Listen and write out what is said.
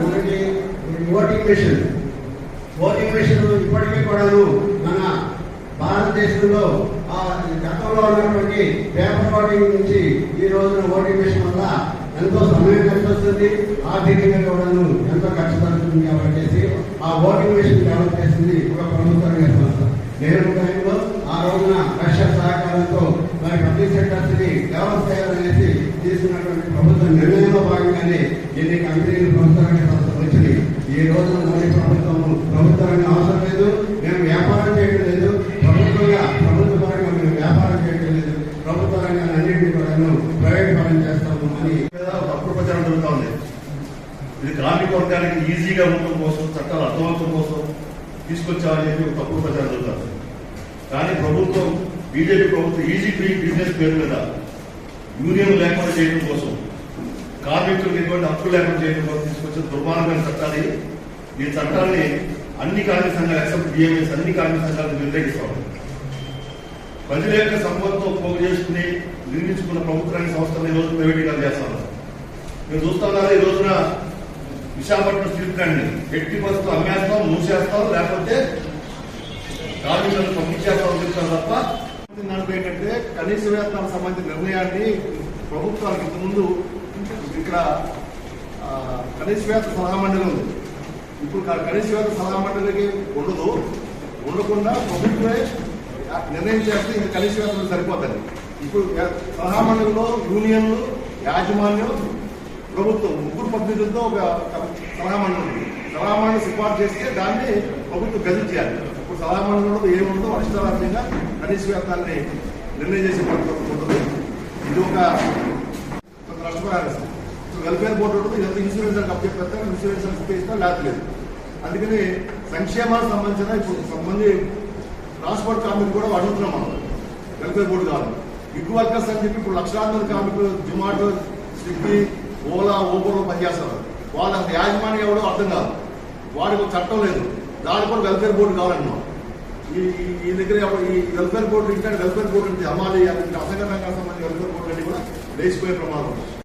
మనకి voting machine voting machine ఇప్పటికీ కూడాను మన భారతదేశంలో ఆ గతంలో ఉన్నటువంటి పేపర్ ఓటింగ్ నుంచి ఈ రోజున ఓటింగ్ మిషన్ వల్ల ఎంతో సమయం ఖర్చు వస్తుంది ఆర్థికంగా కూడాను ఎంతో ఖర్చు పడుతుంది కాబట్టి ఆ ఓటింగ్ మెషిన్ డెవలప్ చేసింది ఒక ప్రభుత్వం సంస్థ టైంలో ఆ రోజున రష్యా సహకారంతో మరి పబ్లిక్ సెక్టర్స్ని డెవలప్ చేయాలనేసి తీసుకున్నటువంటి ప్రభుత్వం నిర్ణయంలో భాగంగానే ఎన్ని కంపెనీలు ప్రభుత్వ వచ్చినాయి ఈ రోజున మోడీ ప్రభుత్వం ప్రభుత్వ అవసరం లేదు. మేము వ్యాపారం చేయడం లేదు. ప్రభుత్వంగా ప్రభుత్వ పరంగా మేము వ్యాపారం చేయడం లేదు. ప్రభుత్వ రంగాన్ని అన్నింటినీ కూడా ప్రైవేట్ పరం చేస్తాము అని మీద తప్పుడు ప్రచారం జరుగుతూ ఉంది. ఇది కార్మిక వర్గానికి ఈజీగా ఉండటం కోసం చట్టాలు అర్థమవటం కోసం తీసుకొచ్చామని చెప్పి తప్పుడు ప్రచారం జరుగుతుంది కానీ ప్రభుత్వం బీజేపీ ప్రభుత్వం ఈజీ ఫ్రీ బిజినెస్ పేరు మీద యూనియన్ లేకుండా చేయడం కోసం కార్మికులకు ఎటువంటి హక్కు లేకుండా చేయడం కోసం తీసుకొచ్చిన దుర్మార్గమైన చట్టాలు ఈ చట్టాన్ని అన్ని కార్మిక సంఘాలు ఎక్సెప్ట్ బిఎంఎస్ అన్ని కార్మిక సంఘాలు వ్యతిరేకిస్తాం. ప్రజల యొక్క సంపదతో పోగు చేసుకుని నిర్మించుకున్న ప్రభుత్వానికి సంస్థలు ఈ రోజు ప్రైవేటీకరణ చేస్తాను మీరు చూస్తున్నారు ఈ రోజున విశాఖపట్నం స్టీల్ ప్లాంట్ ఎట్టి పరిస్థితులు అమ్మేస్తాం మూసేస్తాం లేకపోతే కార్మికులను పంపించేస్తాం చెప్తారు తప్ప నడిపేటంటే ఏంటంటే కనీస వేతనాలకు సంబంధించిన నిర్ణయాన్ని ప్రభుత్వానికి ఇంతకుముందు ఇక్కడ ఆ, కనీస సలహా మండలి ఉంది. ఇప్పుడు క- కనీస వేతన సలహా మండలికి ఉండదు. ఉండకుండా ప్రభుత్వమే నిర్ణయం చేస్తే ఇంకా కనీస సరిపోతుంది. ఇప్పుడు సలహా మండలిలో యూనియన్లు యాజమాన్యం ప్రభుత్వం ముగ్గురు పద్ధతులతో ఒక సలహా మండలి ఉంది. సలహా మండలి సిఫార్సు చేస్తే దాన్ని ప్రభుత్వం గది చేయాలి. ఇప్పుడు సలహా మండలిలో ఏముందో అష్టరాజ్యంగా కనీస వేతనాన్ని నిర్ణయం చేసే ఉంటుంది. ఇది ఒక రాష్ట్ర వెల్ఫేర్ బోర్డు ఉంటుంది ఇదంతా ఇన్సూరెన్స్ అని అప్పచెప్తారు ఇన్సూరెన్స్ అని చేసినా లేకపోలేదు అందుకని సంక్షేమానికి సంబంధించిన ఇప్పుడు కొంతమంది ట్రాన్స్పోర్ట్ కార్మికులు కూడా అడుగుతున్నాం మనం. వెల్ఫేర్ బోర్డు కావాలి గిగ్ వర్కర్స్ అని చెప్పి ఇప్పుడు లక్షలాది మంది కార్మికులు జొమాటో స్విగ్గీ ఓలా ఊబర్లో పనిచేస్తారు. వాళ్ళ యాజమాన్యం ఎవడో అర్థం కాదు. వాడికి ఒక చట్టం లేదు. దానికి కూడా వెల్ఫేర్ బోర్డు కావాలన్నాం ఈ ఈ- దగ్గర ఈ వెల్ఫేర్ బోర్డు ఇంకా వెల్ఫేర్ బోర్డు నుంచి అమ్మాలి రంగానికి సంబంధించిన వెల్ఫేర్ బోర్డు అన్ని కూడా లేచిపోయే ప్రమాదం. ఉంది